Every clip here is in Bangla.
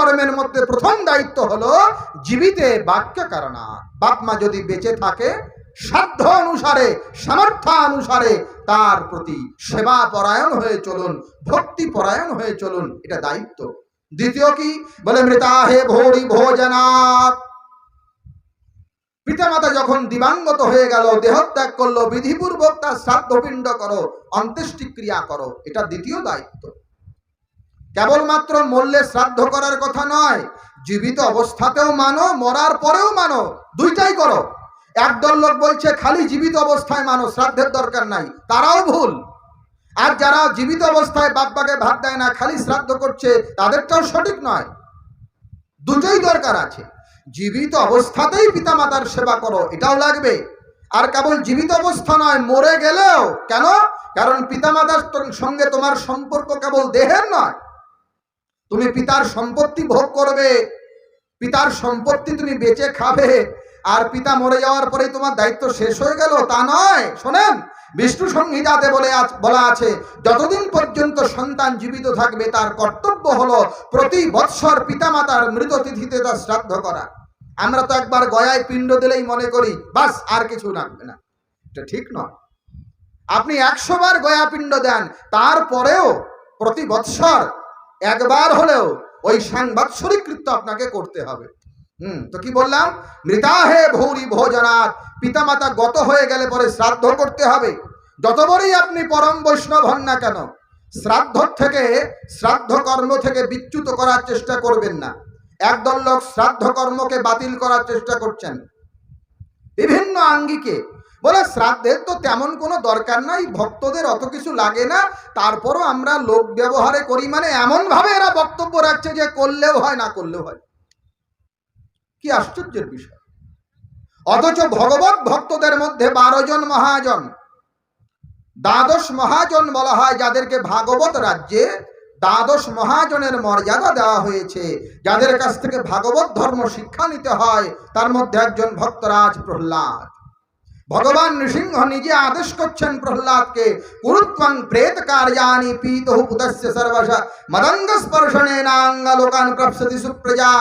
কর্মের মধ্যে প্রথম দায়িত্ব হলো জীবিতে বাক্য কারণা। বাপ মা যদি বেঁচে থাকে, সাধ্য অনুসারে, সামর্থ্য অনুসারে তার প্রতি সেবা পরায়ণ হয়ে চলুন, ভক্তি পরায়ণ হয়ে চলুন, এটা দায়িত্ব। দ্বিতীয় কি? বলে মৃতাহে ভৌরি ভোজনাথ। পিতামাতা যখন দিবাঙ্গত হয়ে গেল, দেহত্যাগ করল, বিধিপূর্বক তার শ্রাদ্ধপিণ্ড করো, অন্ত্যেষ্টিক্রিয়া করো, এটা দ্বিতীয় দায়িত্ব। কেবলমাত্র মরলে শ্রাদ্ধ করার কথা নয়, জীবিত অবস্থাতেও মানো, মরার পরেও মানো, দুইটাই করো। একদল লোক বলছে, খালি জীবিত অবস্থায় মানো, শ্রাদ্ধের দরকার নাই। তারাও ভুল। আর যারা জীবিত অবস্থায় বাপ্পাকে ভাত দেয় না, খালি শ্রাদ্ধ করছে, তাদেরটাও সঠিক নয়। দুটোই দরকার আছে। জীবিত অবস্থাতেই পিতামাতার সেবা করো, এটাও লাগবে। আর কেবল জীবিত অবস্থা নয়, মরে গেলেও কেন? কারণ পিতামাতার সঙ্গে তোমার সম্পর্ক কেবল দেহের নয়। তুমি পিতার সম্পত্তি ভোগ করবে। পিতার সম্পত্তি তুমি বেঁচে খাবে। আর পিতা মরে যাওয়ার পরে তোমার দায়িত্ব শেষ হয়ে গেল, তা নয়। শোনেন, বিষ্ণু সংহিতাতে বলে বলা আছে, যতদিন পর্যন্ত সন্তান জীবিত থাকবে, তার কর্তব্য হলো প্রতি বৎসর পিতামাতার মৃত তিথিতে তার শ্রাদ্ধ করা। আমরা তো একবার গয়ায় পিণ্ড দিলেই মনে করি, বাস, আর কিছু রাখবে না। এটা ঠিক নয়। আপনি একশো বার গয়া পিণ্ড দেন, তারপরেও প্রতি বৎসর একবার হলেও ওই সাংবাৎসরিক কৃত্য আপনাকে করতে হবে। হুম, তো কি বললাম? মৃতাহে ভৌরি ভোজনাথ, পিতামাতা গত হয়ে গেলে পরে শ্রাদ্ধ করতে হবে। যত বড়ই আপনি পরম বৈষ্ণব হন না কেন, শ্রাদ্ধ থেকে, শ্রাদ্ধ কর্ম থেকে বিচ্যুত করার চেষ্টা করবেন না। একদল লোক শ্রাদ্ধ কর্মকে বাতিল করার চেষ্টা করছেন। বিভিন্ন আঙ্গিকে বলে, শ্রাদ্ধের তো তেমন কোনো দরকার নাই, ভক্তদের অত কিছু লাগে না, তারপরও আমরা লোক ব্যবহারে করি। মানে এমন ভাবে এরা বক্তব্য রাখছে যে করলেও হয়, না করলেও হয়। কি আশ্চর্যের বিষয়। অথচ ভগবত ভক্তদের মধ্যে বারো জন মহাজন, দ্বাদশ মহাজন বলা হয়, যাদেরকে ভাগবত রাজ্যে দ্বাদশ মহাজনের মর্যাদা দেওয়া হয়েছে। যাদের কাছ থেকে ভাগবত ধর্ম শিক্ষা নিতে হয়, তার মধ্যে একজন ভক্তরাজ প্রহ্লাদ। ভগবান নৃসিংহ নিজে আদেশ করছেন প্রহ্লাদকে কুরুত্বং প্রেত কার্যানি পীত পুতস্য সর্বশ মদঙ্গ স্পর্শনে নাঙ্গলোকান প্রাপ্সতি সুপ্রজা।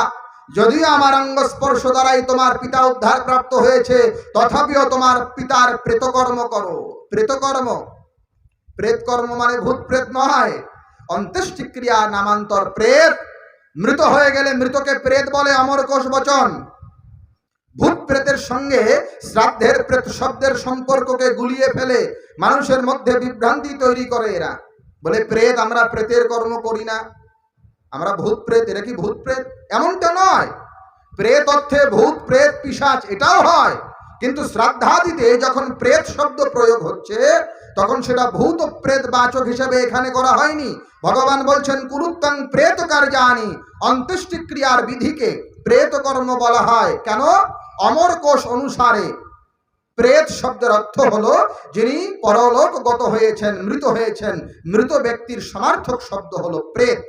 যদিও আমার অঙ্গ স্পর্শ দ্বারাই তোমার পিতা উদ্ধার প্রাপ্ত হয়েছে, তথাপিও তোমার পিতার প্রেতকর্ম করো। প্রেতকর্ম? প্রেতকর্ম মানে ভূত প্রেত নয়। অন্ত্যেষ্টিক্রিয়া নামান্তর প্রেত। মৃত হয়ে গেলে মৃতকে প্রেত বলে অমর কোষ বচন। ভূত প্রেতের সঙ্গে শ্রাদ্ধের প্রেত শব্দের সম্পর্ককে গুলিয়ে ফেলে, মানুষের মধ্যে বিভ্রান্তি তৈরি করে এরা। বলে, প্রেত, আমরা প্রেতের কর্ম করি না। আমরা ভূত প্রেত এরা কি ভূত প্রেত এমনটা নয়। প্রেত অর্থে ভূত, প্রেত, পিশাচ, এটাও হয়। কিন্তু শ্রাদ্ধাদিতে যখন প্রেত শব্দ প্রয়োগ হচ্ছে, তখন সেটা ভূত, প্রেত, বাচক হিসেবে এখানে করা হয়নি। ভগবান বলছেন, কুরুত্তং প্রেত কার্যানি অন্ত্যেষ্টিক্রিয়ার বিধিকে প্রেত কর্ম বলা হয়। কেন? অমর কোষ অনুসারে। প্রেত শব্দের অর্থ হলো যিনি পরলোকগত হয়েছেন, মৃত হয়েছেন, মৃত ব্যক্তির সমার্থক শব্দ হলো প্রেত।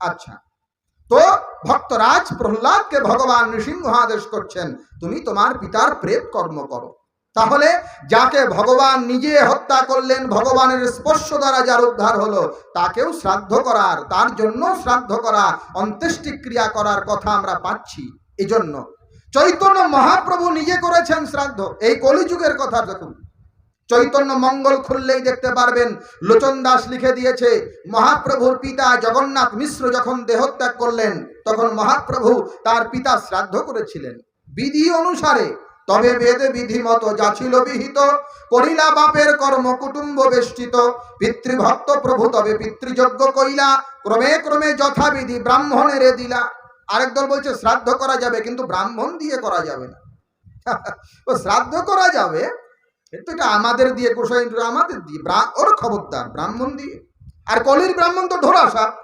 আচ্ছা। তো ভক্তরাজ প্রহ্লাদকে ভগবান নৃসিংহ আদেশ করছেন, তুমি তোমার পিতার প্রেত কর্ম করো। তাহলে যাকে ভগবান নিজে হত্যা করলেন, ভগবানের স্পর্শ দ্বারা যার উদ্ধার হলো, তাকেও শ্রাদ্ধ করার, তার জন্য শ্রাদ্ধ করা অন্ত্যেষ্টি ক্রিয়া করার কথা আমরা পাচ্ছি এজন্য। চৈতন্য মহাপ্রভু নিজে করেছেন শ্রাদ্ধ। এই কলিযুগের কথা দেখুন। চৈতন্য মঙ্গল খুললেই দেখতে পারবেন, লোচন দাস লিখে দিয়েছে, মহাপ্রভুর পিতা জগন্নাথ মিশ্র যখন দেহত্যাগ করলেন, তখন মহাপ্রভু তার পিতা শ্রাদ্ধ করেছিলেন। বিধি অনুসারে তবে বেদে বিধি মতো যা ছিল বিহিত, করিলা বাপের কর্ম কুটুম্ব বেষ্টিত। পিতৃভক্ত প্রভু তবে পিতৃযজ্ঞ কইলা, ক্রমে ক্রমে যথাবিধি ব্রাহ্মণেরে দিলা। আরেক দল বলছে, শ্রাদ্ধ করা যাবে, কিন্তু ব্রাহ্মণ দিয়ে করা যাবে না। ও, শ্রাদ্ধ করা যাবে, কিন্তু এটা আমাদের দিয়ে গোসাই আমাদের দিয়ে ওর খবরদার, ব্রাহ্মণ দিয়ে। আর কলির ব্রাহ্মণ তো ধরা সাপ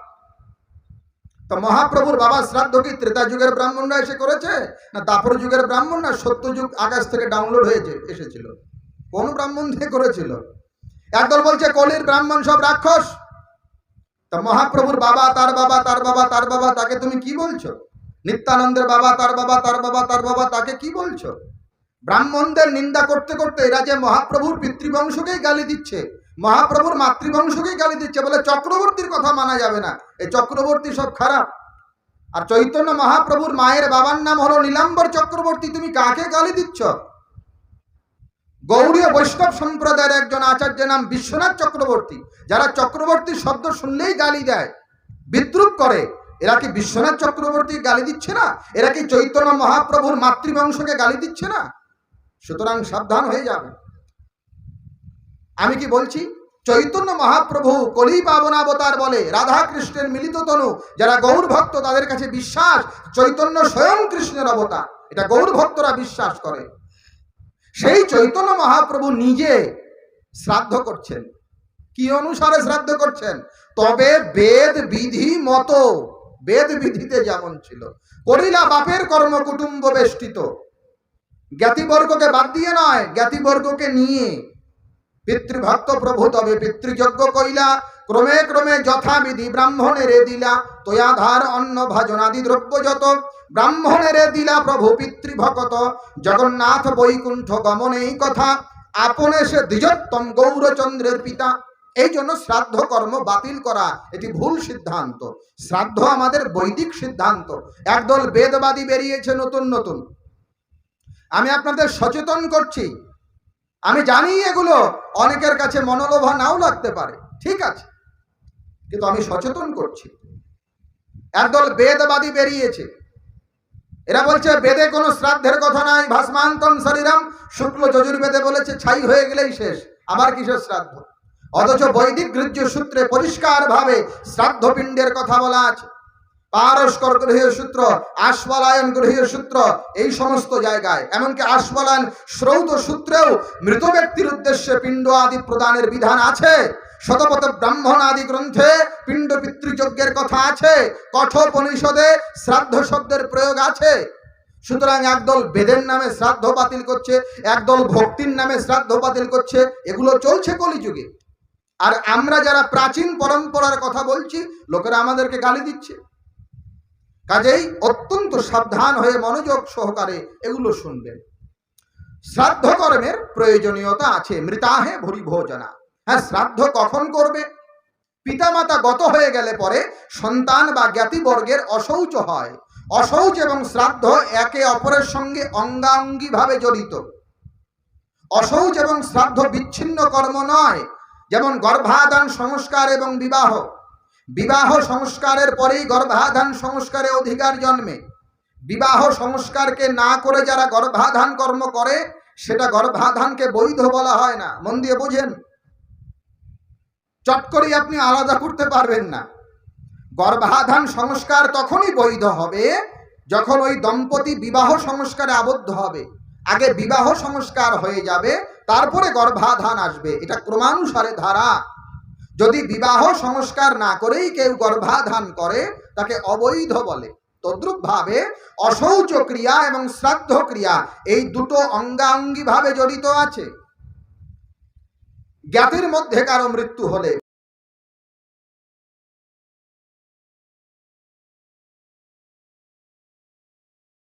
তো মহাপ্রভুর বাবা শ্রাদ্ধ কি ত্রেতা যুগের ব্রাহ্মণরা এসে করেছে? না দাপর যুগের ব্রাহ্মণ না সত্য যুগ আকাশ থেকে ডাউনলোড হয়েছে, এসেছিল? কোন ব্রাহ্মণ দিয়ে করেছিল? একদল বলছে, কলির ব্রাহ্মণ সব রাক্ষস। তা মহাপ্রভুর বাবা, তার বাবা তার বাবা তার বাবা, তাকে তুমি কি বলছো? নিত্যানন্দের বাবা, তার বাবা তার বাবা তার বাবা, তাকে কি বলছো? ব্রাহ্মণদের নিন্দা করতে করতে এরা যে মহাপ্রভুর পিতৃবংশকেই গালি দিচ্ছে মহাপ্রভুর মাতৃবংশকেই গালি দিচ্ছে বলে চক্রবর্তীর কথা মানা যাবে না। এই চক্রবর্তী সব খারাপ। আর চৈতন্য মহাপ্রভুর মায়ের বাবার নাম হলো নীলাম্বর চক্রবর্তী, তুমি কাকে গালি দিচ্ছ? গৌড়ীয় বৈষ্ণব সম্প্রদায়ের একজন আচার্যের নাম বিশ্বনাথ চক্রবর্তী, যারা চক্রবর্তী শব্দ শুনলেই গালি দেয়, বিদ্রুপ করে। এরা কি বিশ্বনাথ চক্রবর্তী গালি দিচ্ছে না? এরা কি চৈতন্য মহাপ্রভুর মাতৃবংশকে গালি দিচ্ছে না? সুতরাং সাবধান হয়ে যাবে। আমি কি বলছি? চৈতন্য মহাপ্রভু কলি পাবনাবতার বলে রাধা কৃষ্ণের মিলিত তনু, যারা গৌর ভক্ত, তাদের কাছে বিশ্বাস, চৈতন্য স্বয়ং কৃষ্ণের অবতার। এটা গৌর ভক্তরা বিশ্বাস করে। সেই চৈতন্য মহাপ্রভু নিজে শ্রাদ্ধ করছেন। কি অনুসারে শ্রাদ্ধ করছেন? তবে বেদ বিধি মতো বেদ বিধিতে যেমন ছিল। করিলা বাপের কর্ম কুটুম্ব বেষ্টিত। জ্ঞাতিবর্গকে বাদ দিয়ে নয়, জ্ঞাতিবর্গকে নিয়ে পিতৃভক্ত প্রভু তবে পিতৃযজ্ঞ কইলা, ক্রমে ক্রমে যথাবিধি ব্রাহ্মণেরে দিলা, তয়াধার অন্ন ভাজনাদি দ্রব্য যত, ব্রাহ্মণেরে দিলা প্রভু পিতৃভকত, জগন্নাথ বৈকুণ্ঠ গমন এই কথা, আপনে সে দ্বিজোত্তম গৌরচন্দ্রের পিতা। এই জন্য শ্রাদ্ধ কর্ম বাতিল করা, এটি ভুল সিদ্ধান্ত। শ্রাদ্ধ আমাদের বৈদিক সিদ্ধান্ত। একদল বেদবাদী বেরিয়েছে নতুন নতুন। আমি আপনাদের সচেতন করছি আমি জানি এগুলো অনেকের কাছে মনোলোভা নাও লাগতে পারে, ঠিক আছে। কিন্তু আমি সচেতন করছি। একদল বেদবাদী বেরিয়েছে। এরা বলছে, বেদে কোনো শ্রাদ্ধের কথা নাই, ভাসমান্তম শরীরম, শুক্ল যজুর্বেদে বলেছে, ছাই হয়ে গেলেই শেষ আমার কিসের শ্রাদ্ধ? অথচ বৈদিক গৃহ্য সূত্রে পরিষ্কার ভাবে শ্রাদ্ধ পিণ্ডের কথা বলা আছে। পারস্কর গৃহীয় সূত্র, আশ্বলায়ন গৃহীয় সূত্র, এই সমস্ত জায়গায়। এমনকি আশ্বলায়ন শ্রৌত সূত্রেও মৃত ব্যক্তির উদ্দেশ্যে পিণ্ড আদি প্রদানের বিধান আছে। শতপথ ব্রাহ্মণ আদি গ্রন্থে পিণ্ড পিতৃযজ্ঞের কথা আছে। কঠোপনিষদে শ্রাদ্ধ শব্দের প্রয়োগ আছে। সুতরাং একদল বেদের নামে শ্রাদ্ধ বাতিল করছে, একদল ভক্তির নামে শ্রাদ্ধ বাতিল করছে, এগুলো চলছে কলিযুগে। আর আমরা যারা প্রাচীন পরম্পরার কথা বলছি, লোকেরা আমাদেরকে গালি দিচ্ছে। কাজেই অত্যন্ত সাবধান হয়ে মনোযোগ সহকারে এগুলো শুনবেন। শ্রাদ্ধ কর্মের প্রয়োজনীয়তা আছে, মৃতাহে ভরি ভোজনা হ্যাঁ শ্রাদ্ধ কখন করবে? পিতামাতা গত হয়ে গেলে পরে সন্তান বা জ্ঞাতিবর্গের অশৌচ হয়। অশৌচ এবং শ্রাদ্ধ একে অপরের সঙ্গে অঙ্গাঙ্গিভাবে জড়িত। অশৌচ এবং শ্রাদ্ধ বিচ্ছিন্ন কর্ম নয়, যেমন গর্ভাধান সংস্কার এবং বিবাহ। বিবাহ সংস্কারের পরেই গর্ভাধান সংস্কারে অধিকার জন্মে। বিবাহ সংস্কারকে না করে যারা গর্ভাধান কর্ম করে, সেটা গর্ভাধানকে বৈধ বলা হয় না। মন দিয়ে বোঝেন? চট করে আপনি আলাদা করতে পারবেন না। গর্ভাধান সংস্কার তখনই বৈধ হবে যখন ওই দম্পতি বিবাহ সংস্কারে আবদ্ধ হবে। আগে বিবাহ সংস্কার হয়ে যাবে, তারপরে গর্ভাধান আসবে। এটা ক্রমানুসারে ধারা। যদি বিবাহ সংস্কার না করেই কেউ গর্ভাধান করে, তাকে অবৈধ বলে। তদ্রুপ ভাবে অশৌচ ক্রিয়া এবং শ্রাদ্ধ ক্রিয়া এই দুটো অঙ্গাঙ্গি ভাবে জড়িত আছে। জ্ঞাতির মধ্যে কারও মৃত্যু হলে